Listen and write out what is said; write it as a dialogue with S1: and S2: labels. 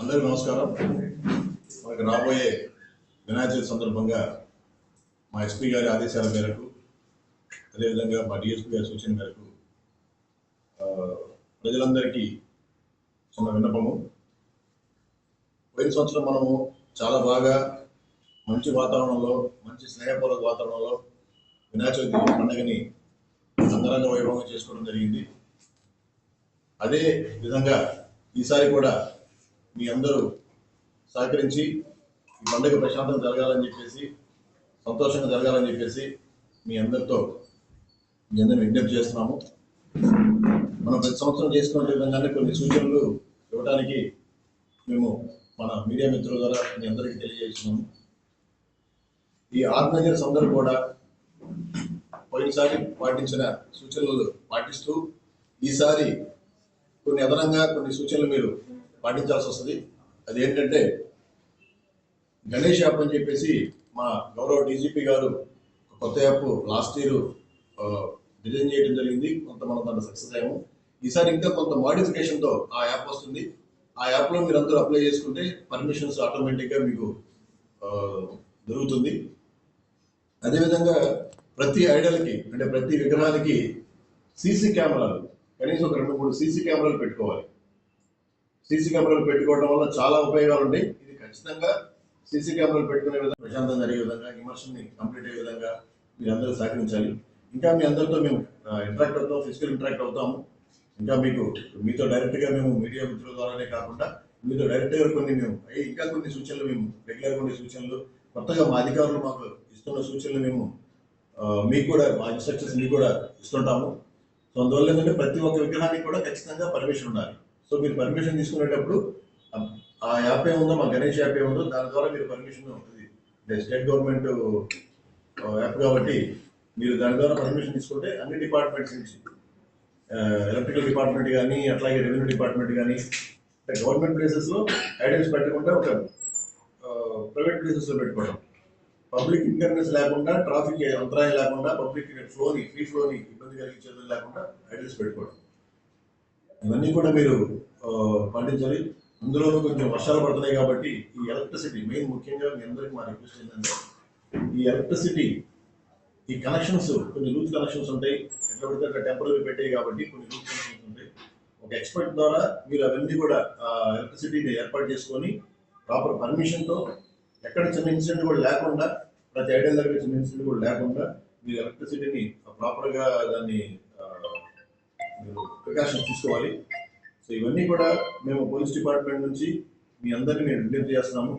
S1: అందరికీ నమస్కారం. మనకి రాబోయే వినాయక చవితి సందర్భంగా మా ఎస్పీ గారి ఆదేశాల మేరకు అదేవిధంగా మా డిఎస్పీ గారి సూచన మేరకు ప్రజలందరికీ చిన్న విన్నపము. పోయిన సంవత్సరం మనము చాలా బాగా మంచి వాతావరణంలో మంచి స్నేహపూర్వక వాతావరణంలో వినాయక చవితి పండుగని అంగరంగ వైభవంగా చేసుకోవడం జరిగింది. అదే విధంగా ఈసారి కూడా మీ అందరూ సహకరించి ఈ పండుగ ప్రశాంతంగా జరగాలని చెప్పేసి సంతోషంగా జరగాలని చెప్పేసి మీ అందరితో మీ అందరిని విజ్ఞప్తి చేస్తున్నాము. మనం ప్రతి సంవత్సరం చేసుకునే విధంగానే కొన్ని సూచనలు ఇవ్వడానికి మేము మన మీడియా మిత్రుల ద్వారా మీ అందరికీ తెలియజేస్తున్నాము. ఈ ఆత్మహత్య సందర్భం కూడా పోయినసారి పాటించిన సూచనలు పాటిస్తూ ఈసారి కొన్ని అదనంగా కొన్ని సూచనలు మీరు పాటించాల్సి వస్తుంది. అది ఏంటంటే గణేష్ యాప్ అని చెప్పేసి మా గౌరవ డీజీపీ గారు ఒక కొత్త యాప్ లాస్ట్ ఇయర్ డిజైన్ చేయడం జరిగింది. కొంత మనం దాంట్లో సక్సెస్ అయ్యాము. ఈసారి ఇంకా కొంత మోడిఫికేషన్తో ఆ యాప్ వస్తుంది. ఆ యాప్లో మీరు అందరూ అప్లై చేసుకుంటే పర్మిషన్స్ ఆటోమేటిక్గా మీకు దొరుకుతుంది. అదేవిధంగా ప్రతి ఐడల్కి అంటే ప్రతి విగ్రహానికి సీసీ కెమెరాలు కనీసం ఒక రెండు మూడు సీసీ కెమెరాలు పెట్టుకోవాలి. సీసీ కెమెరాలు పెట్టుకోవడం వల్ల చాలా ఉపయోగాలు ఉంటాయి ఇది ఖచ్చితంగా సీసీ కెమెరాలు పెట్టుకునే విధంగా ప్రశాంతం జరిగే విధంగా ఇమర్షన్ని కంప్లీట్ అయ్యే విధంగా మీరందరూ సహకరించాలి. ఇంకా మీ అందరితో మేము ఇంటరాక్ట్ అవుతాం ఫిజికల్ ఇంటరాక్ట్ అవుతాము. ఇంకా మీకు మీతో డైరెక్ట్గా మేము మీడియా మిత్రుల ద్వారానే కాకుండా మీతో డైరెక్ట్గా కొన్ని మేము ఇంకా కొన్ని సూచనలు మేము రెగ్యులర్ కొన్ని సూచనలు కొత్తగా మా అధికారులు మాకు ఇస్తున్న సూచనలు మేము మీకు కూడా మా ఇన్స్ట్రక్షన్స్ మీకు కూడా ఇస్తుంటాము. సో అందువల్ల ఏంటంటే ప్రతి ఒక్క విగ్రహానికి కూడా ఖచ్చితంగా పర్మిషన్ ఉండాలి. సో మీరు పర్మిషన్ తీసుకునేటప్పుడు ఆ- యాప్ ఏముందో మా గణేష్ యాప్ ఏముందో దాని ద్వారా మీరు పర్మిషన్ ఇది స్టేట్ గవర్నమెంట్ యాప్ కాబట్టి మీరు దాని ద్వారా పర్మిషన్ తీసుకుంటే అన్ని డిపార్ట్మెంట్స్ నుంచి ఎలక్ట్రికల్ డిపార్ట్మెంట్ కానీ అట్లాగే రెవెన్యూ డిపార్ట్మెంట్ కానీ గవర్నమెంట్ ప్లేసెస్లో ఐడెంట్స్ పెట్టకుండా ఒక ప్రైవేట్ ప్లేసెస్లో పెట్టుకోవడం. పబ్లిక్ ఇంటర్నెస్ లేకుండా ట్రాఫిక్ అంతరాయం లేకుండా పబ్లిక్ ఫ్లోని ఫ్రీ ఫ్లోని ఇబ్బంది కలిగించేది లేకుండా ఐడల్స్ పెట్టుకోవడం. ఇవన్నీ కూడా మీరు పండించాలి పాటించాలి. అందులోనూ కొంచెం వర్షాలు పడుతున్నాయి కాబట్టి ఈ ఎలక్ట్రిసిటీ మెయిన్ ముఖ్యంగా మీ అందరికీ మా రిక్వెస్ట్ ఏంటంటే ఈ ఎలక్ట్రిసిటీ ఈ కనెక్షన్స్ కొన్ని లూజ్ కనెక్షన్స్ ఉంటాయి. ఎట్లా పడితే అట్లా టెంపరీ పెట్టాయి కాబట్టి కొన్ని లూజ్ కనెక్షన్స్ ఉంటాయి. ఒక ఎక్స్పర్ట్ ద్వారా మీరు అవన్నీ కూడా ఎలక్ట్రిసిటీని ఏర్పాటు చేసుకొని ప్రాపర్ పర్మిషన్తో ఎక్కడ చిన్న ఇన్సిడెంట్ కూడా లేకుండా ప్రతి ఐడియా దగ్గర చిన్న ఇన్సిడెంట్ కూడా లేకుండా మీరు ఎలక్ట్రిసిటీని ప్రాపర్గా దాన్ని మీరు ప్రికాషన్ తీసుకోవాలి సో ఇవన్నీ కూడా మేము పోలీస్ డిపార్ట్మెంట్ నుంచి మీ అందరినీ మేము విజ్ఞప్తి చేస్తున్నాము.